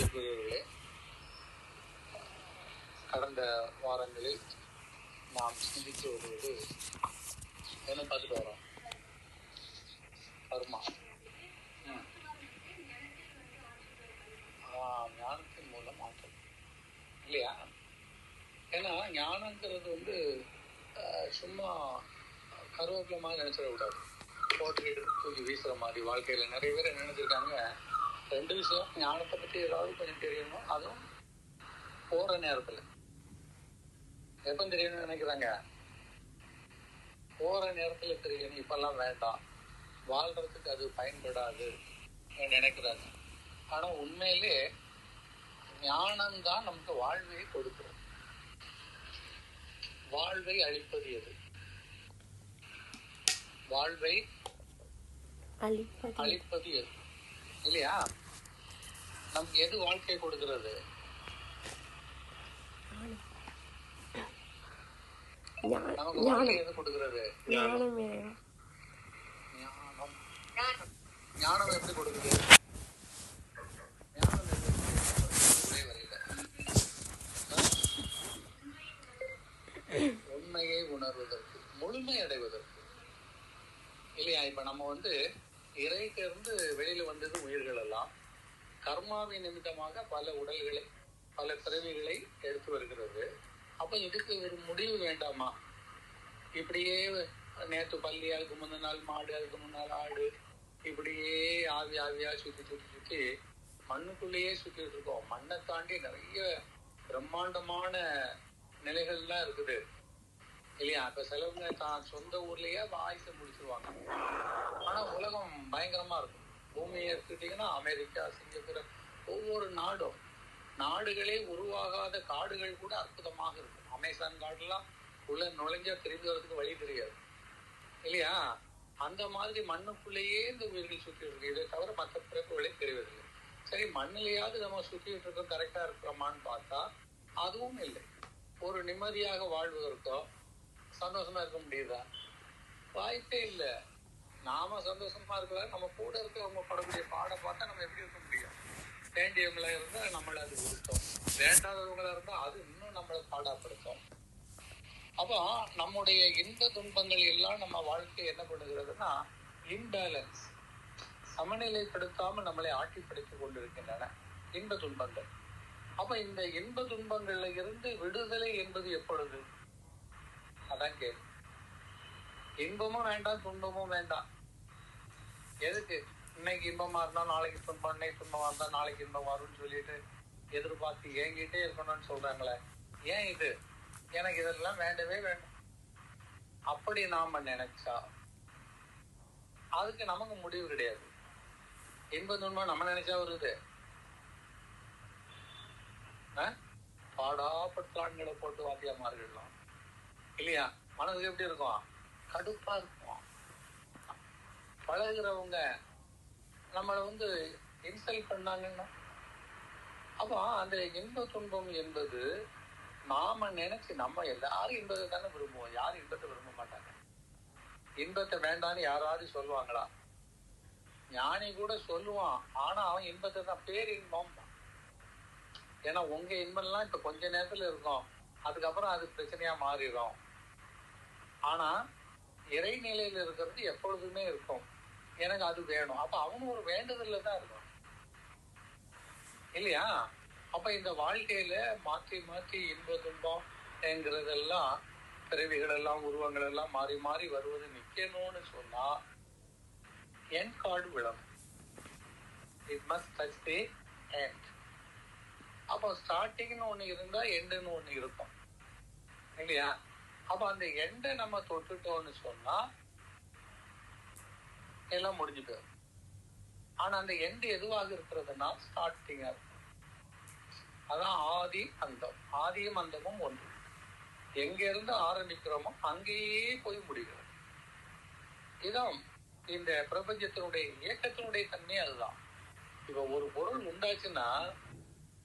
அன்பிற்குரியவர்களே கடந்த வாரங்களில் நாம் சிந்தித்து வருவது என்ன பார்த்துட்டு வரோம்? கர்மா. ஞானத்தின் மூலம் மாற்றம் இல்லையா? ஏன்னா ஞானங்கிறது வந்து சும்மா கருவேப்பிலை மாதிரி நினைச்சிடக்கூடாது. போட்டு தூக்கி வீசுற மாதிரி வாழ்க்கையில நிறைய பேர் நினைச்சிருக்காங்க? ரெண்டு விஷயம் ஞானத்தை பத்தி ஏதாவது கொஞ்சம் தெரியணும். அதுவும் போற நேரத்துல. எப்ப தெரியணும்னு நினைக்கிறாங்க. போற நேரத்துல தெரியணும். இப்பெல்லாம் வேண்டாம். வாழ்றதுக்கு அது பயன்படாது நினைக்கிறாங்க. ஆனா உண்மையிலே ஞானம்தான் நமக்கு வாழ்வை கொடுக்கிறது வாழ்வை அழிப்பது எது வாழ்வை அழிப்பது எது இல்லையா? நமக்கு எது வாழ்க்கை கொடுக்கிறது? நமக்கு வாழ்க்கை எது கொடுக்கிறது? ஞானம். ஞானம். எப்படி கொடுக்குது. உண்மையை உணர்வதற்கு முழுமை அடைவதற்கு இல்லையா? இப்ப நம்ம வந்து இறைக்கு இருந்து வெளியில வந்தது உயிர்கள் எல்லாம். கர்மாவின் நிமித்தமாக பல உடல்களை பல பிறவிகளை எடுத்து வருகிறது. அப்ப இதுக்கு ஒரு முடிவு வேண்டாமா? இப்படியே நேத்து பள்ளி அதுக்கு முந்தின நாள் மாடு அதுக்கு முன்னால் ஆடு இப்படியே ஆவி ஆவியா சுத்தி சுத்தி சுத்தி மண்ணுக்குள்ளேயே சுத்திட்டு இருக்கோம். மண்ணை தாண்டி நிறைய பிரம்மாண்டமான நிலைகள்லாம் இருக்குது. இல்லையா? அப்ப சிலவங்க தான் சொந்த ஊர்லயே ஆயுசை முடிச்சிருவாங்க. பயங்கரமா இருக்கும். பூமியை எடுத்துக்கிட்டீங்கன்னா அமெரிக்கா சிங்கப்பூர் ஒவ்வொரு நாடும் நாடுகளே உருவாகாத காடுகள் கூட அற்புதமாக இருக்கும். அமேசான் காடுலாம் உள்ள நுழைஞ்சா திரும்பி வரதுக்கு வழி தெரியாது. இல்லையா? அந்த மாதிரி மண்ணுக்குள்ளேயே இந்த உயிர்கள் சுற்றிட்டு இருக்கு. இதை தவிர மற்ற பிறப்புகளே தெரிவதில்லை. சரி மண்ணிலையாவது நம்ம சுத்திட்டு இருக்கோம் கரெக்டா இருக்கிறோமான்னு பார்த்தா அதுவும் இல்லை. ஒரு நிம்மதியாக வாழ்வதற்கோ சந்தோஷமா இருக்க முடியுதா? வாய்ப்பே இல்லை. நாம சந்தோஷமா இருக்கல நம்ம கூட இருக்கிறவங்க படக்கூடிய பாட பார்த்தா நம்ம எப்படி இருக்க முடியும்? வேண்டியவங்களா இருந்தா நம்மள அது உறுத்தும் வேண்டாதவங்களா இருந்தா அது இன்னும் நம்மளை பாடாப்படுத்தும். அப்போ நம்முடைய இன்ப துன்பங்கள் எல்லாம் நம்ம வாழ்க்கை என்ன பண்ணுகிறதுனா இம்பேலன்ஸ் சமநிலைப்படுத்தாம நம்மளை ஆட்டிப்படுத்திக் கொண்டிருக்கின்றன. இன்ப துன்பங்கள். அப்ப இந்த இன்ப துன்பங்கள்ல இருந்து விடுதலை என்பது எப்பொழுது? அதான் கேள்வி. இன்பமும் வேண்டாம் துன்பமும் வேண்டாம். எதுக்கு? இன்னைக்கு இன்பமா இருந்தா நாளைக்கு துன்பம் இன்னைக்கு துன்பமா இருந்தா நாளைக்கு இன்பம் வரும்னு சொல்லிட்டு எதிர்பார்த்து ஏங்கிட்டே இருக்கணும்னு சொல்றாங்களே. ஏன் இது? எனக்கு இதெல்லாம் வேண்டவே வேண்டாம். அப்படி நாம நினைச்சா அதுக்கு நமக்கு முடிவு கிடையாது. இன்ப துன்பம் நம்ம நினைச்சா வருது. ஆ? பாடாப்பட்டான்களை போட்டு வாத்தியமார்கள்லாம் இல்லையா? மனதுக்கு எப்படி இருக்கும்? கடுப்பா இருக்கும் பழகுறவங்க நம்மளை வந்து இன்சல்ட் பண்ணாங்கன்னா அப்போ அந்த இன்ப துன்பம் என்பது நாம நினைச்சு நம்ம எல்லாரும் இன்பத்தை தானே விரும்புவோம். யாரும் இன்பத்தை விரும்ப மாட்டாங்க. இன்பத்தை வேண்டாம்னு யாராவது சொல்லுவாங்களா? ஞானி கூட சொல்லுவான். ஆனா அவன் இன்பத்தை தான் பேரின்பம் ஏன்னா உங்க இன்பம்லாம் இப்ப கொஞ்ச நேரத்துல இருக்கும். அதுக்கப்புறம் அது பிரச்சனையா மாறிடும். ஆனா இறைநிலையில இருக்கிறது எப்பொழுதுமே இருக்கும். எனக்கு அது வேணும். அப்ப அவனும் ஒரு வேண்டுதல்ல தான் இருக்கும் இல்லையா? அப்ப இந்த வாழ்க்கையில மாற்றி மாற்றி இன்ப துன்பம் என்கிறதெல்லாம் பிறவிகள் எல்லாம் உருவங்கள் எல்லாம் மாறி மாறி வருவது நிக்கணும்னு சொன்னா என் கார்டு விளம் it must touch the end அப்போ ஸ்டார்டிங்னு ஒன்று இருந்தா எண்டுன்னு ஒண்ணு இருக்கும். இல்லையா? அப்ப அந்த எண்டை நம்ம தொட்டுட்டோம்னு சொன்னா எல்லாம் முடிஞ்சு போயிடும். ஆனா அந்த எண்டு எதுவாக இருக்கிறதுனா ஸ்டார்டிங்கா இருக்கும். அதான் ஆதி அந்தம். ஆதியும் அந்தமும் ஒன்று. எங்க இருந்து ஆரம்பிக்கிறோமோ அங்கேயே போய் முடிகிறது. இதான் இந்த பிரபஞ்சத்தினுடைய இயக்கத்தினுடைய தன்மை அதுதான். இப்ப ஒரு பொருள் உண்டாச்சுன்னா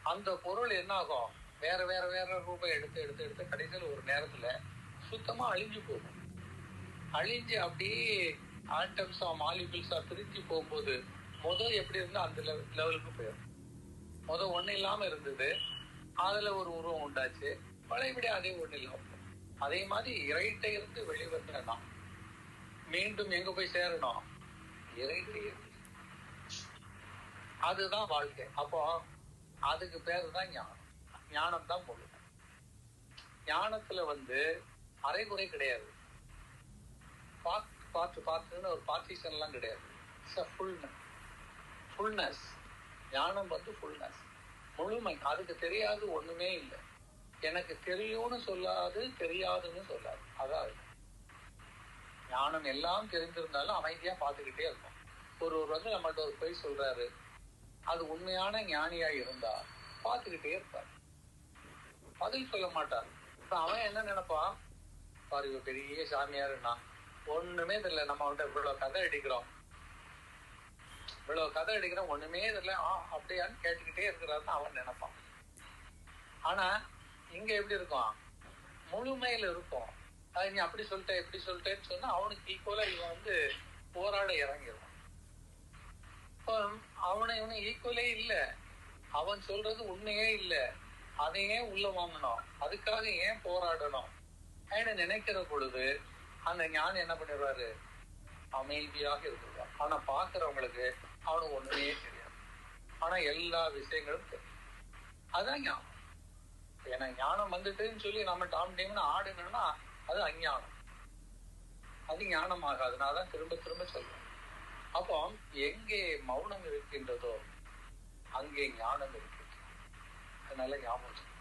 அந்த பொருள் என்ன ஆகும் வேற வேற வேற ரூபாய் எடுத்து எடுத்து எடுத்து கடைசியில் ஒரு நேரத்துல சுத்தமா அழிஞ்சு போகும். அழிஞ்சு அப்படியே ஆட்டம்ஸா மாலிகுல்ஸா பிரிஞ்சு போகும்போது முதல் எப்படி இருந்தா அந்த லெவலுக்கு போயிடும் முத ஒண்ணு இல்லாம இருந்தது. அதுல ஒரு உருவம் உண்டாச்சு. பழையபடி அதே ஒண்ணு இல்லாம அதே மாதிரி இறைட்ட இருந்து வெளிவந்த மீண்டும் எங்க போய் சேரணும்? இறைட்ட அதுதான் வாழ்க்கை. அப்போ அதுக்கு பேரு தான் ஞானம். ஞானம் தான் முழு. ஞானத்துல வந்து அரைகுறை கிடையாது. பார்த்து பார்த்து பார்த்துன்னு ஒரு பார்ட்டிஷன் எல்லாம் கிடையாது ஃபுல்னஸ் ஃபுல்னஸ் ஞானம் வந்து ஃபுல்னஸ் முழுமை. அதுக்கு தெரியாது ஒண்ணுமே இல்லை. எனக்கு தெரியும்னு சொல்லாது தெரியாதுன்னு சொல்லாது. அதான் ஞானம் எல்லாம் தெரிந்திருந்தாலும் அமைதியா பார்த்துக்கிட்டே இருக்கும் ஒருவர் வந்து நம்மள்ட்ட ஒரு பொய் சொல்றாரு. அது உண்மையான ஞானியா இருந்தா பார்த்துக்கிட்டே இருப்பார். பதில் சொல்ல மாட்டார். இப்ப அவன் என்ன நினைப்பான்? பாரு பெரிய சாமியாருன்னா ஒண்ணுமே தெரியல நம்ம அவன்கிட்ட இவ்வளவு கதை அடிக்கிறோம். இவ்வளவு கதை அடிக்கிறோம் ஒண்ணுமே தெரியல. ஆ அப்படியான்னு கேட்டுக்கிட்டே இருக்கிறாருன்னு அவன் நினைப்பான். ஆனா இங்க எப்படி இருக்கும்? முழுமையில இருக்கும். அது நீ அப்படி சொல்லிட்ட இப்படி சொல்லிட்டேன்னு சொன்னா அவனுக்கு ஈக்குவலா இவன் வந்து போராட இறங்கிடுவான். அவனை இவனை ஈக்குவலே இல்ல. அவன் சொல்றது உண்மையே இல்ல. அதையே உள்ள வாங்கணும். அதுக்காக ஏன் போராடணும்? அப்படின்னு நினைக்கிற பொழுது அந்த ஞானி என்ன பண்ணிடுவாரு? அமைதியாக இருந்துருவார் ஆனா பாக்குறவங்களுக்கு அவனுக்கு ஒண்ணுமே தெரியாது. ஆனா எல்லா விஷயங்களும் தெரியும். அதான் ஞானம். ஏன்னா ஞானம் வந்துட்டுன்னு சொல்லி நம்ம டாம் டீம்னு ஆடுனோம்னா அது அஞ்ஞானம். அது ஞானம் ஆகாது நான் தான் திரும்ப திரும்ப சொல்றேன் அப்போ எங்கே மௌனம் இருக்கின்றதோ அங்கே ஞானம் இருக்கின்றது. அதனால ஞாபகம்